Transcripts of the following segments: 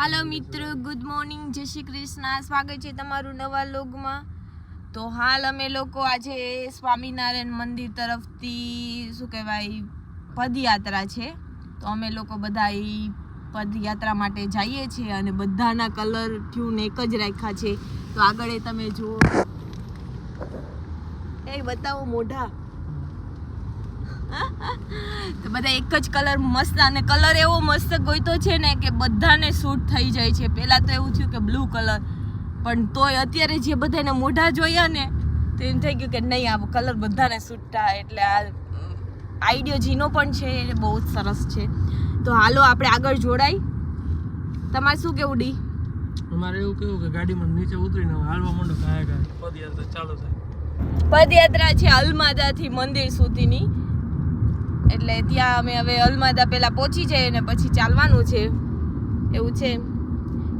હાલો મિત્રો good morning જય શ્રી કૃષ્ણ. સ્વાગત છે તમારું નવા લોગમાં. તો હાલ અમે લોકો આજે સ્વામિનારાયણ મંદિર તરફથી, શું કહેવાય, પદયાત્રા છે. તો અમે લોકો બધા એ પદયાત્રા માટે જઈએ છીએ અને બધાના કલર ટ્યુન એક જ રાખ્યા છે. તો આગળ એ તમે જુઓ. એ બતાવો મોઢા. તો બધા એક જ કલર મસ્ત અને કલર એવો મસ્ત ગોઈતો છે ને કે બધાને સૂટ થઈ જાય છે. પહેલાં તો એવું થયું કે બ્લુ કલર પણ તોય અત્યારે જે બધાને મોઢા જોયા ને તો એમ થઈ ગયું કે નહીં આ કલર બધાને સૂટ થાય. એટલે આ આઈડિયો જીનો પણ છે એ બહુ જ સરસ છે. તો હાલો આપણે આગળ જોડાઈ. તમારે શું કેવું ડી? અમારે એવું કેવું કે ગાડીમાં નીચે ઉતરીને હાલવા માંડો કાયા કાયા. પદયાત્રા ચાલુ થાય. પદયાત્રા છે અલમાદાથી મંદિર સુધીની. એટલે ત્યાં અમે હવે અલમાદા પહેલાં પહોંચી જઈએ અને પછી ચાલવાનું છે. એવું છે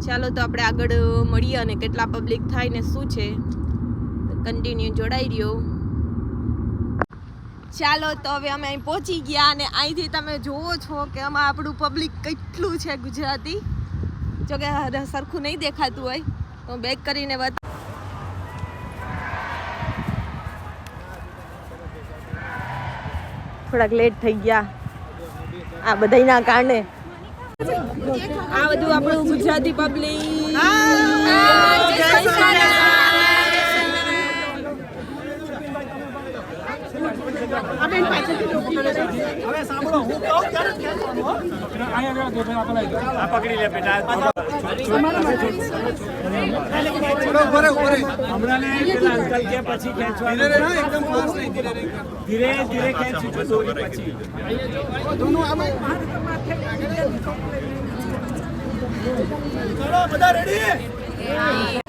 ચાલો તો આપણે આગળ મળીએ અને કેટલા પબ્લિક થાય ને શું છે. કન્ટિન્યુ જોડાઈ રહ્યો. ચાલો તો હવે અમે અહીં પહોંચી ગયા અને અહીંથી તમે જોવો છો કે આમાં આપણું પબ્લિક કેટલું છે ગુજરાતી. જોકે સરખું નહીં દેખાતું હોય. હું બેક કરીને થોડાક લેટ થઈ ગયા. આ બધાયના કારણે. આ બધું આપણું ગુજરાતી પબ્લિક ધીરે ધીરે ખેંચી પછી થોડી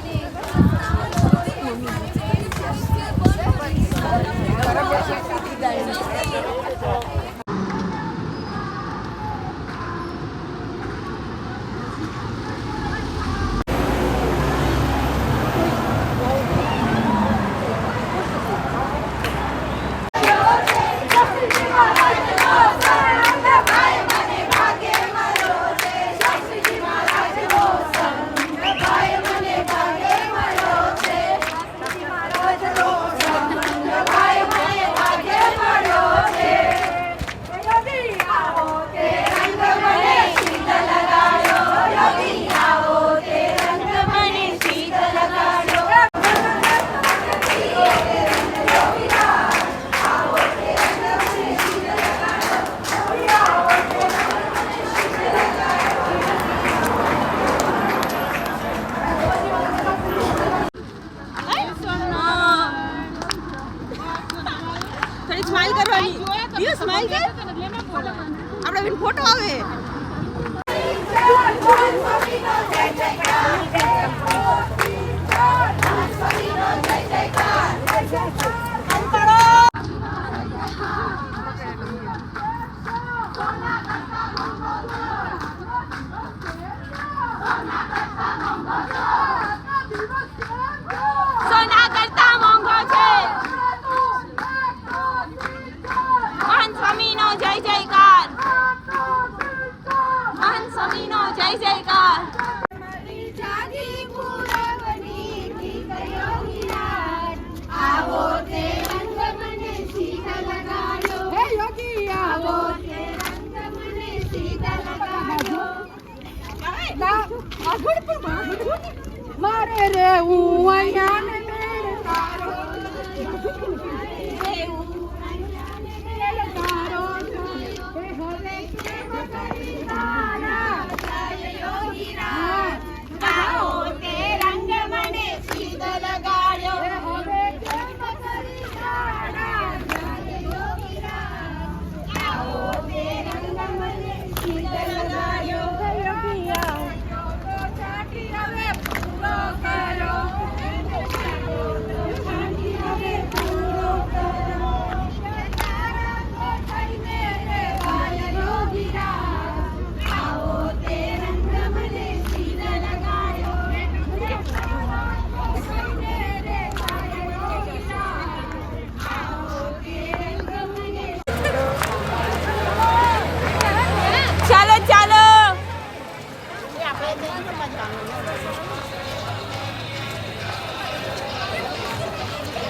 મારે રે હું અહીંયા ને મેરે તારો.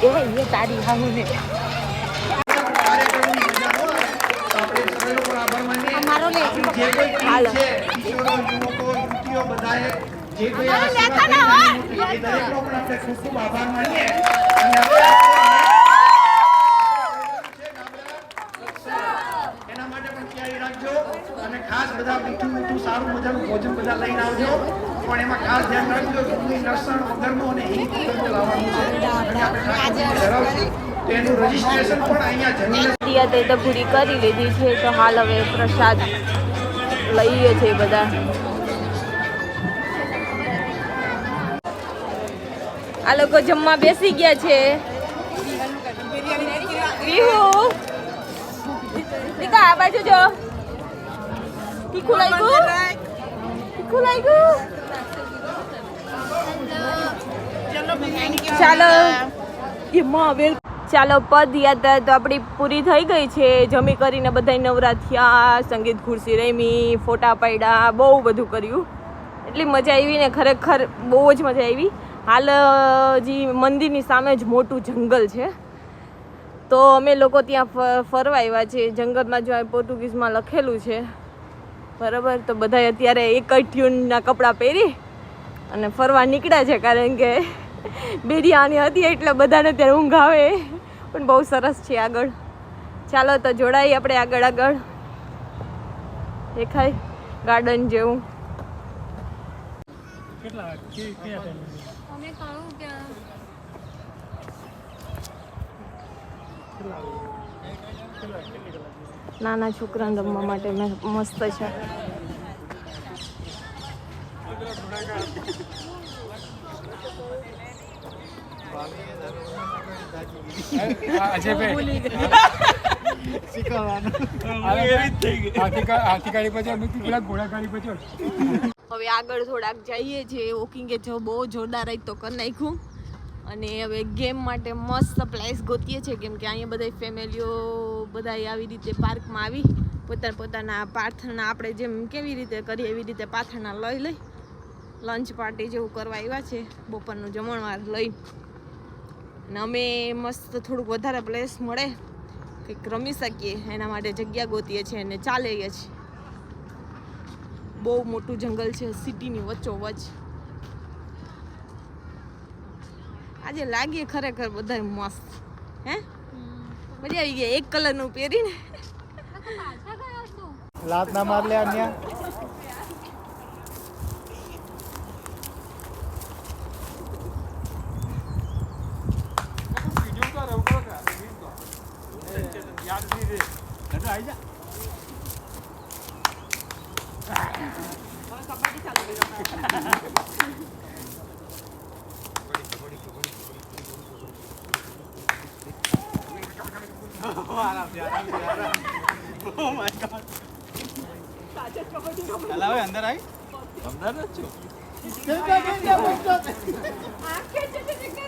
એ તારી હાહુ ને અમારો લે. જે કોઈ હાલો. જે લેતા ના હો. દરેકનો પણ આપણે ખૂબ ખૂબ આભાર માનીએ. અને એના માટે પણ તૈયારી રાખજો. અને ખાસ બધા મીઠું મીઠું સારું મજાનું ભોજન બધા લઈને આવજો. પણ એમાં ખાસ ધ્યાન રાખજો કે કોઈ લસણ વગરનું અને હિંગ વગરનું લાવવાનું છે. ધરાવશું. તો એનું રજીસ્ટ્રેશન પણ અહીંયા જમીન તે તો પૂરી કરી લીધી છે તો હાલ હવે પ્રસાદ લઈએ છે બધા. આ લોકો જમવા બેસી ગયા છે. દીકા આ બાજુ જો. તીખું લાગ્યું? તીખું લાગ્યું? ચાલો ચાલો પદયાત્રા તો આપણી પૂરી થઈ ગઈ છે. જમી કરીને બધા નવરા થયા, સંગીત ખુરશી રમી, ફોટા પાડ્યા, બહુ બધું કર્યું. એટલી મજા આવી ને ખરેખર બહુ જ મજા આવી. હાલ જે મંદિરની સામે જ મોટું જંગલ છે. તો અમે લોકો ત્યાં ફરવા આવ્યા છે જંગલમાં જો પોર્ટુગીઝમાં લખેલું છે. બરાબર? તો બધા અત્યારે એક ટ્યુનના કપડાં પહેરી અને ફરવા નીકળ્યા છે કારણ કે બિરયાની હતી એટલે બધાને ત્યારે ઊંઘ આવે. પણ બહુ સરસ છે આગળ. ચાલો તો જોડાઈએ આપણે આગળ આગળ. દેખાય? ગાર્ડન જેવું? નાના છોકરાને રમવા માટે મે- મસ્ત છે હાથીગાડી પછી અમે પેલા ઘોડાગાડી પછી હવે આગળ થોડાક જઈએ છીએ વોકિંગે જો બહુ જોરદાર રહી તો કરી નાખ્યું. અને હવે ગેમ માટે મસ્ત પ્લેસ ગોતીએ છીએ કેમ કે અહીંયા બધા ફેમિલીઓ બધા આવી રીતે પાર્કમાં આવી. પોતાના પોતાના પ્રાર્થના આપણે જેમ કેવી રીતે કરીએ એવી રીતે પ્રાર્થના લઈ લઈ. લંચ પાર્ટી જેવું કરવા આવ્યા છે બપોરનું જમણવાર લઈ. અને અમે મસ્ત થોડુંક વધારે પ્લેસ મળે કંઈક રમી શકીએ. એના માટે જગ્યા ગોતીએ છીએ અને ચાલીએ છીએ. બહુ મોટું જંગલ છે સિટીની વચ્ચોવચ આજે લાગીએ ખરેખર બધા મસ્ત. હે? મજા આવી ગયા એક કલરનું પહેરીને. લાત ના માર લે અન્ય. ఎలా అందరు అయి అందరు వచ్చు ఆఖే చెట్టు దగ్గర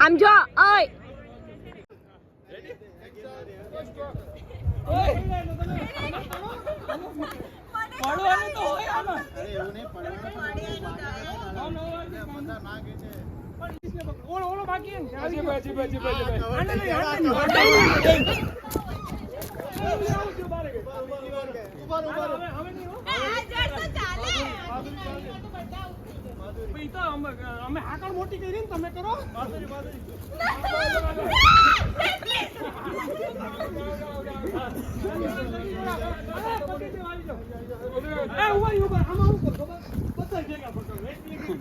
આમ જો ઓય ઓલો બાકી હાજી ભાઈ, હાજી ભાઈ. આને લઈ, આને લઈ. આવું છે, બારે ગઈ. હવે- હવે નહીં, હો. ઈ તો અમે અમે મોટી કરી ને તમે કરો. પેલા ઊભા રહી, ઊભા. આમાં હું ભેગા પકડો. એક એક એક.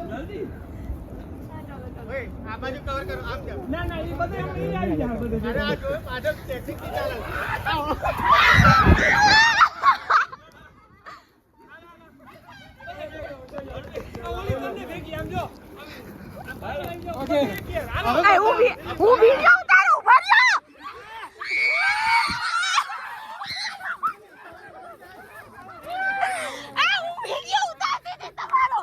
બધાને ભેગા બાજુ કવર કરો હું જાઓ. આ ના ના એ ના ના એ બધે એમ નહીં આવી જાય બધે ઓલી બંને ભેગી આમ જો ઓકે એ ઊભી હું વિડિયો ઉતારું ઊભા રહ્યો એ હું વિડિયો ઉતારતી હતી તમારો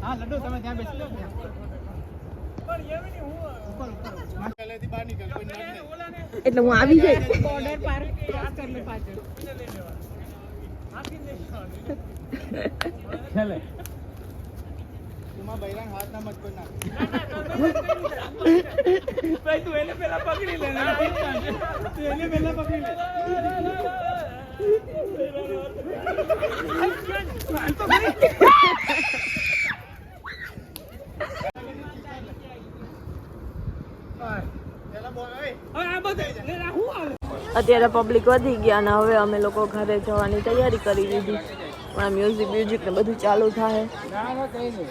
હા લડ્ડુ તમે ત્યાં બેસી લો એટલે હું આવી જઈ બોર્ડર પાર ક્રોસ કર લે પાછળ ચલે પકડી લે તું એને પેલા પકડી લે હવે આ બધે લે આ હું આવે અત્યારે પબ્લિક વધી ગયા અને હવે અમે લોકો ઘરે જવાની તૈયારી કરી લીધી. પણ આ મ્યુઝિક મ્યુઝિક ને બધું ચાલુ થાય. ના ના કઈ નહીં